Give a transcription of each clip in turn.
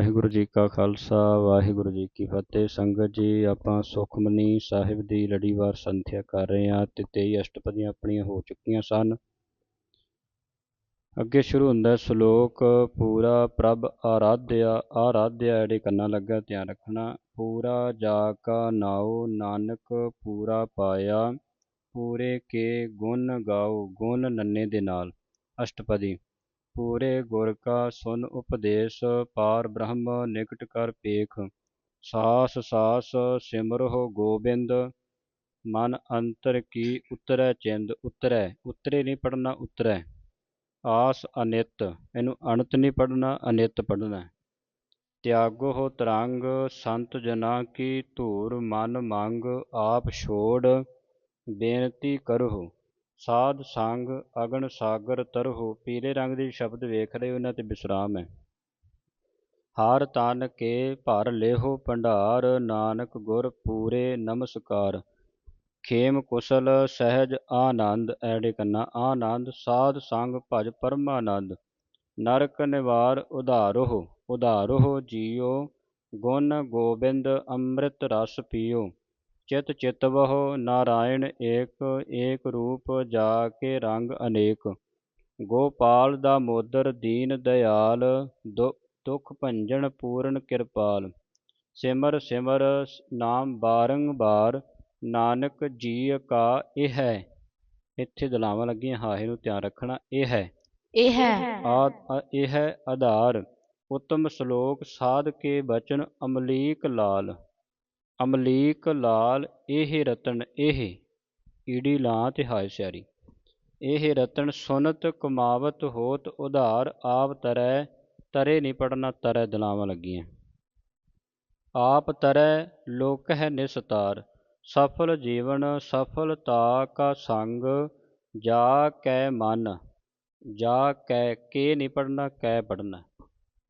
ਵਾਹਿਗੁਰੂ ਜੀ ਕਾ ਖਾਲਸਾ, ਵਾਹਿਗੁਰੂ ਜੀ ਕੀ ਫਤਿਹ। ਸੰਗਤ ਜੀ, ਆਪਾਂ ਸੁਖਮਨੀ ਸਾਹਿਬ ਦੀ ਲੜੀਵਾਰ ਸੰਥਿਆ ਕਰ ਰਹੇ ਹਾਂ ਤੇ 23 ਅਸ਼ਟਪਦੀਆਂ ਆਪਣੀਆਂ ਹੋ ਚੁੱਕੀਆਂ ਸਨ। ਅੱਗੇ ਸ਼ੁਰੂ ਹੁੰਦਾ ਸ਼ਲੋਕ, ਪੂਰਾ ਪ੍ਰਭ ਆਰਾਧਿਆ ਆਰਾਧਿਆ ਜਿਹੜੇ ਕੰਨਾਂ ਲੱਗਾ ਧਿਆਨ ਰੱਖਣਾ। ਪੂਰਾ ਜਾ ਕਾ ਨਾਉ ਨਾਨਕ ਪੂਰਾ ਪਾਇਆ, ਪੂਰੇ ਕੇ ਗੁਣ ਗਾਓ ਗੁਣ ਨੰਨੇ ਦੇ ਨਾਲ। ਅਸ਼ਟਪਦੀ। ਪੂਰੇ ਗੁਰ ਕਾ ਸੁਨ ਉਪਦੇਸ਼, ਪਾਰ ਬ੍ਰਹਮ ਨਿਕਟ ਕਰ ਪੇਖ ਸਾਸ ਸਾਸ ਸਿਮਰਹੁ ਗੋਬਿੰਦ, ਮਨ ਅੰਤਰ ਕੀ ਉਤਰੈ ਚਿੰਦ ਉਤਰੈ, ਉਤਰੇ ਨਹੀਂ ਪੜਨਾ ਉਤਰੈ। ਆਸ ਅਨਿਤ, ਇਹਨੂੰ ਅਣਤ ਨਹੀਂ ਪੜਨਾ, ਅਨਿਤ ਪੜਨਾ। ਤਿਆਗੋ ਹੋ ਤਰੰਗ, ਸੰਤ ਜਨਾ ਕੀ ਧੂਰ, ਮਨ ਮੰਗ ਆਪ ਛੋੜ, ਬੇਨਤੀ ਕਰੋ ਸਾਧ ਸੰਗ ਅਗਣ ਸਾਗਰ ਤਰਹੁ, ਪੀਲੇ ਰੰਗ ਦੇ ਸ਼ਬਦ ਵੇਖ ਰਹੇ ਉਹਨਾਂ ਤੇ ਵਿਸਰਾਮ ਹੈ। ਹਾਰ ਤਨ ਕੇ ਭਰ ਲੇਹੋ ਭੰਡਾਰ, ਨਾਨਕ ਗੁਰ ਪੂਰੇ ਨਮਸਕਾਰ। ਖੇਮ ਕੁਸਲ ਸਹਿਜ ਆਨੰਦ, ਐੜੇ ਕੰਨਾ ਆਨੰਦ, ਸਾਧ ਸੰਗ ਭਜ ਪਰਮਾਨੰਦ। ਨਰਕ ਨਿਵਾਰ ਉਧਾਰੋ ਉਧਾਰੋ ਜੀਓ, ਗੁਣ ਗੋਬਿੰਦ ਅੰਮ੍ਰਿਤ ਰਸ ਪੀਓ। ਚਿਤ ਚਿਤਵਹੁ ਨਾਰਾਇਣ ਏਕ ਏਕ ਰੂਪ ਜਾ ਕੇ ਰੰਗ ਅਨੇਕ। ਗੋਪਾਲ ਦਾ ਮੋਦਰ ਦੀਨ ਦਿਆਲ ਦੁਖ ਭੰਜਨ ਪੂਰਨ ਕਿਰਪਾਲ। ਸਿਮਰ ਸਿਮਰ ਨਾਮ ਬਾਰੰਬਾਰ ਨਾਨਕ ਜੀ ਕਾ ਇਹ ਹੈ। ਇੱਥੇ ਦਲਾਵਾਂ ਲੱਗੀਆਂ ਹਾਹੇ ਨੂੰ ਧਿਆਨ ਰੱਖਣਾ ਇਹ ਹੈ। ਇਹ ਹੈ। ਆ ਇਹ ਹੈ ਆਧਾਰ। ਉਤਮ ਸ਼ਲੋਕ ਸਾਧ ਕੇ ਬਚਨ ਅਮਲੀਕ ਲਾਲ। ਅਮਲੀਕ ਲਾਲ ਇਹ ਰਤਨ ਇਹ, ਈੜੀ ਲਾਂ ਤੇ ਹਾਇ ਸਿਆਰੀ। ਇਹ ਰਤਨ ਸੁਨਤ ਕਮਾਵਤ ਹੋਤ ਉਧਾਰ, ਆਪ ਤਰੈ, ਤਰੇ ਨਹੀਂ ਪੜਨਾ ਤਰੈ ਦਲਾਵਾਂ ਲੱਗੀਆਂ। ਆਪ ਤਰੈ ਲੋਕ ਹੈ ਨਿਸਤਾਰ ਸਫਲ ਜੀਵਨ ਸਫਲਤਾ ਕਾ ਸੰਗ, ਜਾ ਕੈ ਮਨ, ਜਾ ਕੈ ਕੇ ਨਹੀਂ ਪੜਨਾ ਕੈ ਪੜਨਾ।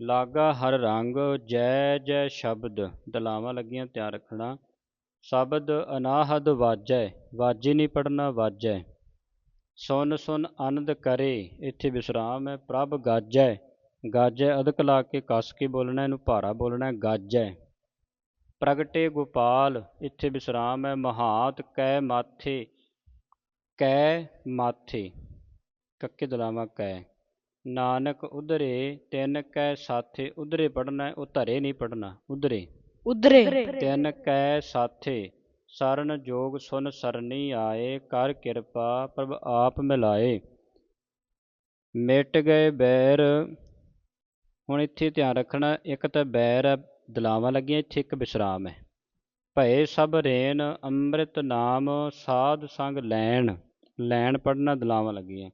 ਲਾਗਾ ਹਰ ਰੰਗ, ਜੈ ਜੈ ਸ਼ਬਦ, ਦਲਾਵਾਂ ਲੱਗੀਆਂ ਧਿਆਨ ਰੱਖਣਾ। ਸ਼ਬਦ ਅਨਾਹਦ ਵਾਜੈ, ਵਾਜੇ ਨਹੀਂ ਪੜਨਾ ਵਾਜੈ। ਸੁਨ ਸੁਨ ਆਨੰਦ ਕਰੇ, ਇੱਥੇ ਵਿਸਰਾਮ ਹੈ, ਪ੍ਰਭ ਗਾਜੈ। ਗਾਜੈ ਅਦਕ ਲਾ ਕੇ ਕੱਸ ਕੇ ਬੋਲਣਾ, ਇਹਨੂੰ ਭਾਰਾ ਬੋਲਣਾ, ਗਾਜੈ। ਪ੍ਰਗਟੇ ਗੋਪਾਲ, ਇੱਥੇ ਵਿਸਰਾਮ ਹੈ, ਮਹਾਤ ਕੈ ਮਾਥੇ ਕੈ ਮਾਥੇ। ਕੱਕੇ ਦਲਾਵਾਂ ਕੈ। ਨਾਨਕ ਉਧਰੇ ਤਿੰਨ ਕੈ ਸਾਥੇ ਉਧਰੇ ਪੜਨਾ ਉਹ ਧਰੇ ਨਹੀਂ ਪੜਨਾ ਉਧਰੇ। ਉਧਰੇ। ਤਿੰਨ ਕੈ ਸਾਥੇ ਸਰਨ ਜੋਗ ਸੁਨ ਸਰਨੀ ਆਏ ਕਰ ਕਿਰਪਾ ਪ੍ਰਭ ਆਪ ਮਿਲਾਏ। ਮਿਟ ਗਏ ਬੈਰ ਹੁਣ ਇੱਥੇ ਧਿਆਨ ਰੱਖਣਾ ਇੱਕ ਤਾਂ ਬੈਰ ਹੈ ਦਲਾਵਾਂ ਲੱਗੀਆਂ ਇੱਥੇ ਇੱਕ ਵਿਸਰਾਮ ਹੈ। ਭਏ ਸਭ ਰੇਨ ਅੰਮ੍ਰਿਤ ਨਾਮ ਸਾਧ ਸੰਗ ਲੈਣ ਲੈਣ ਪੜਨਾ ਦਲਾਵਾਂ ਲੱਗੀਆਂ।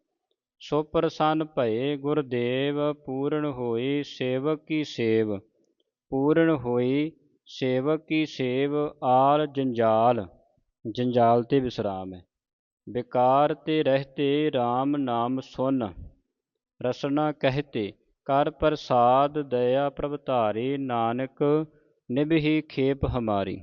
ਸੋ ਪ੍ਰਸੰਨ ਭਏ ਗੁਰਦੇਵ, ਪੂਰਨ ਹੋਈ ਸੇਵਕ ਕੀ ਸੇਵ? ਪੂਰਨ ਹੋਈ ਸੇਵਕ ਕੀ ਸੇਵ? ਆਲ ਜੰਜਾਲ। ਜੰਜਾਲ ਤੇ ਵਿਸਰਾਮ ਹੈ। ਵਿਕਾਰ ਤੇ ਰਹਤੇ RAM ਨਾਮ ਸੁਨ। ਰਸਨਾ ਕਹਤੇ, ਕਰ ਪ੍ਰਸਾਦ ਦਇਆ ਪ੍ਰਭ ਧਾਰੀ ਨਾਨਕ ਨਿਭਹੀ ਖੇਪ ਹਮਾਰੀ।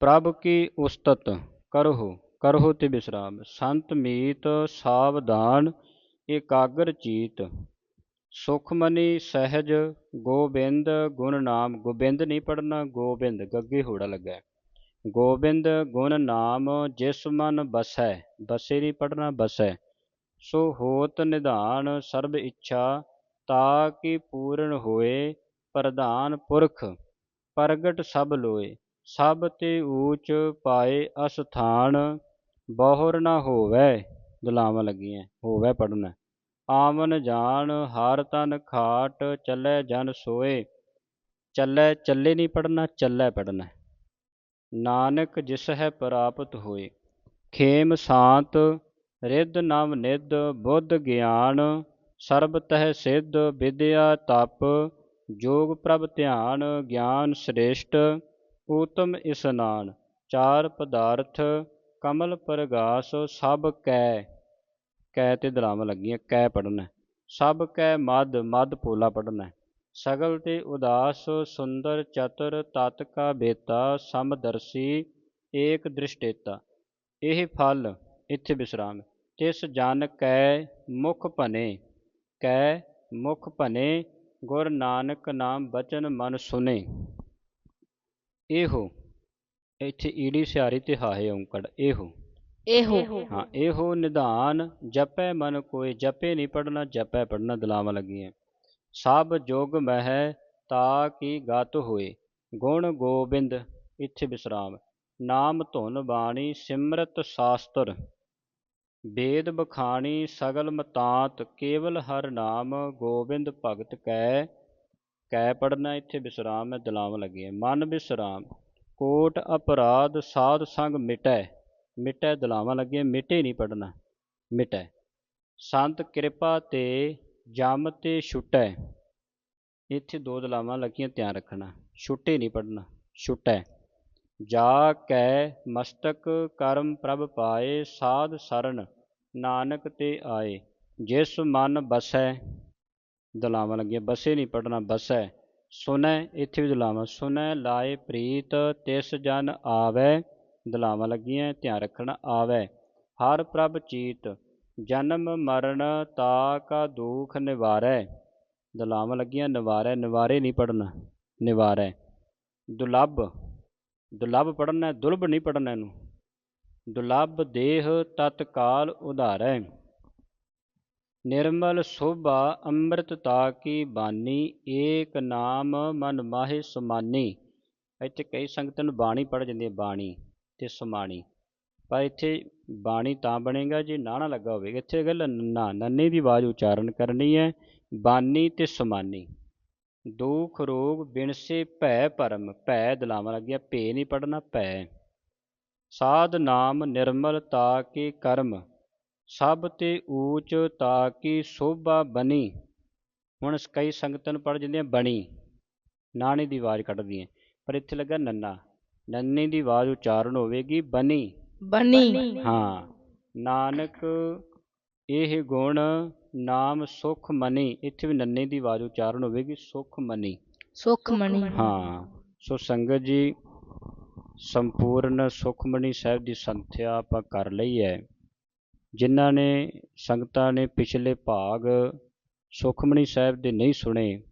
ਪ੍ਰਭ ਕੀ ਉਸਤਤ ਕਰਹੁ? ਕਰਹੁ ਤੇ ਵਿਸਰਾਮ ਸੰਤ ਮੀਤ ਸਾਵਧਾਨ ਇਕਾਗਰ ਚੀਤ, ਸੁਖਮਨੀ ਸਹਿਜ ਗੋਬਿੰਦ ਗੁਣ ਨਾਮ, ਗੋਬਿੰਦ ਨਹੀਂ ਪੜਨਾ ਗੋਬਿੰਦ ਗੱਗੇ ਹੋੜਾ ਲੱਗਾ। ਗੋਬਿੰਦ ਗੁਣ ਨਾਮ ਜਿਸ ਮਨ ਬਸੈ, ਬਸੇ ਨਹੀਂ ਪੜਨਾ ਬਸੈ। ਸੋ ਹੋਤ ਨਿਧਾਨ ਸਰਬ ਇੱਛਾ, ਤਾ ਕੀ ਪੂਰਨ ਹੋਏ, ਪ੍ਰਧਾਨ ਪੁਰਖ, ਪ੍ਰਗਟ ਸਭ ਲੋਏ। ਸਭ ਤੇ ਊਚ ਪਾਏ ਅਸਥਾਨ ਬਹੁਰ ਨਾ ਹੋਵੇ, ਦੁਲਾਵਾਂ ਲੱਗੀਆਂ, ਹੋਵੈ ਪੜਨਾ ਆਵਨ ਜਾਣ ਹਰ ਤਨ ਖਾਟ, ਚੱਲੇ ਜਨ ਸੋਏ। ਚੱਲੇ ਚੱਲੇ ਨਹੀਂ ਪੜਨਾ ਚੱਲੇ ਪੜਨਾ ਨਾਨਕ ਜਿਸ ਹੈ ਪ੍ਰਾਪਤ ਹੋਏ। ਖੇਮ ਸ਼ਾਂਤ, ਰਿੱਧ ਨਵ ਨਿੱਧ, ਬੁੱਧ ਗਿਆਨ। ਸਰਬ ਤਹਿ ਸਿੱਧ, ਵਿਦਿਆ ਤਪ। ਜੋਗ ਪ੍ਰਭ ਧਿਆਨ, ਗਿਆਨ ਸ੍ਰੇਸ਼ਟ। ਊਤਮ ਇਸਨਾਨ ਚਾਰ ਪਦਾਰਥ। ਕਮਲ ਪ੍ਰਗਾਸ ਸਭ ਕੈ ਕੈ ਤੇ ਦਲਾਵਾਂ ਲੱਗੀਆਂ, ਕੈ ਪੜਨਾ ਸਭ ਕੈ ਮਦ ਮਦ ਪੋਲਾ ਪੜਨਾ ਸਗਲ ਤੇ ਉਦਾਸ, ਸੁੰਦਰ, ਚਤੁਰ, ਤਤ ਕਾ ਬੇਤਾ ਸਮਦਰਸੀ ਏਕ ਦ੍ਰਿਸ਼ਟੇਤਾ। ਇਹ ਫਲ ਇੱਥੇ ਵਿਸਰਾਮ ਤਿਸ ਜਨ ਕੈ ਮੁਖ ਭਨੇ, ਕੈ ਮੁਖ ਭਨੇ, ਗੁਰ ਨਾਨਕ ਨਾਮ ਬਚਨ ਮਨ ਸੁਨੇ। ਇਹੋ ਇੱਥੇ ਈੜੀ ਸਿਹਾਰੀ ਤੇ ਹਾਹੇ ਔਂਕੜ ਇਹੋ ਇਹੋ ਹਾਂ। ਇਹੋ ਨਿਧਾਨ ਜਪੈ ਮਨ ਕੋਏ ਜਪੇ ਨਹੀਂ ਪੜਨਾ ਜਪੈ ਪੜਨਾ ਦਲਾਵਾਂ ਲੱਗੀਆਂ। ਸਭ ਜੋਗ ਮਹਿ ਤਾ ਕੀ ਗਤ ਹੋਏ ਗੁਣ ਗੋਬਿੰਦ ਇੱਥੇ ਵਿਸਰਾਮ ਨਾਮ ਧੁਨ ਬਾਣੀ ਸਿਮਰਤ ਸਾਸਤਰ। ਵੇਦ ਬਖਾਣੀ ਸਗਲ ਮਤਾਂਤ ਕੇਵਲ ਹਰ ਨਾਮ ਗੋਬਿੰਦ ਭਗਤ ਕੈ ਕੈ ਪੜਨਾ ਇੱਥੇ ਵਿਸਰਾਮ ਹੈ ਦਲਾਵਾਂ ਲੱਗੀਆਂ। ਮਨ ਵਿਸਰਾਮ ਕੋਟ ਅਪਰਾਧ ਸਾਧ ਸੰਗ ਮਿਟੈ। ਮਿਟੈ ਦਲਾਵਾਂ ਲੱਗੀਆਂ ਮਿਟੇ ਨਹੀਂ ਪੜਨਾ ਮਿਟੈ। ਸੰਤ ਕਿਰਪਾ ਤੇ ਜਮ ਤੇ ਛੁਟੈ। ਇੱਥੇ ਦੋ ਦਲਾਵਾਂ ਲੱਗੀਆਂ, ਧਿਆਨ ਰੱਖਣਾ। ਛੁੱਟੇ ਨਹੀਂ ਪੜਨਾ ਛੁਟੈ। ਜਾ ਕੈ ਮਸਤਕ ਕਰਮ ਪ੍ਰਭ ਪਾਏ, ਸਾਧ ਸਰਨ ਨਾਨਕ ਤੇ ਆਏ। ਜਿਸ ਮਨ ਬਸੈ, ਦਲਾਵਾਂ ਲੱਗੀਆਂ, ਬਸੇ ਨਹੀਂ ਪੜਨਾ ਬਸੈ। ਸੁਨੈ ਇੱਥੇ ਵੀ ਦਲਾਵਾਂ ਸੁਨੈ ਲਾਏ ਪ੍ਰੀਤ ਤਿਸ ਜਨ ਆਵੈ ਦਲਾਵਾਂ ਲੱਗੀਆਂ ਧਿਆਨ ਰੱਖਣਾ ਆਵੈ। ਹਰ ਪ੍ਰਭ ਚੀਤ ਜਨਮ ਮਰਨ ਤਾ ਕਾ ਦੁਖ ਨਿਵਾਰੈ। ਦਲਾਵਾਂ ਲੱਗੀਆਂ ਨਿਵਾਰੈ ਨਿਵਾਰੇ ਨਹੀਂ ਪੜਨਾ ਨਿਵਾਰੈ। ਦੁਲੱਭ ਦੁਲੱਭ ਪੜਨਾ ਹੈ, ਨਹੀਂ ਪੜਨਾ ਇਹਨੂੰ। ਦੁਲੱਭ ਦੇਹ ਤਤਕਾਲ ਉਧਾਰੈ। ਨਿਰਮਲ ਸੋਭਾ ਅੰਮ੍ਰਿਤ ਤਾ ਕੀ ਬਾਨੀ ਏਕ ਨਾਮ ਮਨ ਮਾਹੇ ਸਮਾਨੀ। ਇੱਥੇ ਕਈ ਸੰਗਤਾਂ ਨੂੰ ਬਾਣੀ ਪੜ ਜਾਂਦੀ ਹੈ, ਬਾਣੀ ਤੇ ਸਮਾਣੀ ਪਰ ਇੱਥੇ ਬਾਣੀ ਤਾਂ ਬਣੇਗਾ ਜੇ ਨਾਣਾ ਲੱਗਾ ਹੋਵੇਗਾ। ਇੱਥੇ ਗੱਲ ਨੰਨਾ ਨੰਨੇ ਦੀ ਆਵਾਜ਼ ਉਚਾਰਨ ਕਰਨੀ ਹੈ ਬਾਨੀ ਤੇ ਸਮਾਨੀ। ਦੁਖ ਰੋਗ ਬਿਨਸੇ ਭੈ ਭਰਮ, ਭੈ ਦਲਾਵਾਂ ਲੱਗਿਆ, ਭੇ ਨਹੀਂ ਪੜਨਾ ਭੈ। ਸਾਧ ਨਾਮ ਨਿਰਮਲ ਤਾ ਕੇ ਕਰਮ। ਸਭ ਤੇ ਊਚ ਤਾ ਕੀ ਸੋਭਾ ਬਣੀ? ਹੁਣ ਕਈ ਸੰਗਤਾਂ ਨੂੰ ਪੜ ਜਾਂਦੀਆਂ ਬਣੀ। ਨਾਣੇ ਦੀ ਆਵਾਜ਼ ਕੱਢਦੀਆਂ ਪਰ ਇੱਥੇ ਲੱਗਾ ਨੰਨਾ। ਨੰਨੇ ਦੀ ਆਵਾਜ਼ ਉਚਾਰਨ ਹੋਵੇਗੀ ਬਣੀ। ਬਣੀ। ਹਾਂ। ਨਾਨਕ ਇਹ ਗੁਣ ਨਾਮ ਸੁਖ ਮਨੀ। ਇੱਥੇ ਵੀ ਨੰਨੇ ਦੀ ਆਵਾਜ਼ ਉਚਾਰਨ ਹੋਵੇਗੀ ਸੁਖ ਮਨੀ। ਸੁਖਮਣੀ ਹਾਂ। ਸੋ ਸੰਗਤ ਜੀ ਸੰਪੂਰਨ ਸੁਖਮਨੀ ਸਾਹਿਬ ਦੀ ਸੰਥਿਆ ਆਪਾਂ ਕਰ ਲਈ ਹੈ। ਜਿਨ੍ਹਾਂ ਨੇ ਸੰਗਤਾਂ ਨੇ ਪਿਛਲੇ ਭਾਗ ਸੁਖਮਣੀ ਸਾਹਿਬ ਦੇ ਨਹੀਂ ਸੁਣੇ,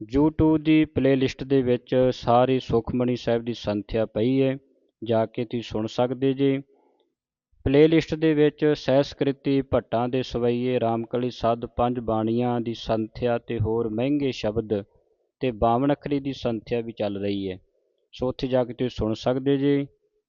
YouTube ਦੀ ਪਲੇਲਿਸਟ ਦੇ ਵਿੱਚ ਸਾਰੀ ਸੁਖਮਣੀ ਸਾਹਿਬ ਦੀ ਸੰਥਿਆ ਪਈ ਹੈ ਜਾ ਕੇ ਤੁਸੀਂ ਸੁਣ ਸਕਦੇ ਜੇ। ਪਲੇਲਿਸਟ ਦੇ ਵਿੱਚ ਸਹਿਸਕ੍ਰਿਤੀ ਭੱਟਾਂ ਦੇ ਸਵਈਏ, ਰਾਮਕਲੀ ਸੱਦ ਪੰਜ ਬਾਣੀਆਂ ਦੀ ਸੰਥਿਆ ਤੇ ਹੋਰ ਮਹਿੰਗੇ ਸ਼ਬਦ ਤੇ ਬਾਵਨ ਅੱਖਰੀ ਦੀ ਸੰਥਿਆ ਵੀ ਚੱਲ ਰਹੀ ਹੈ ਸੋ ਉੱਥੇ ਜਾ ਕੇ ਤੁਸੀਂ ਸੁਣ ਸਕਦੇ ਜੇ।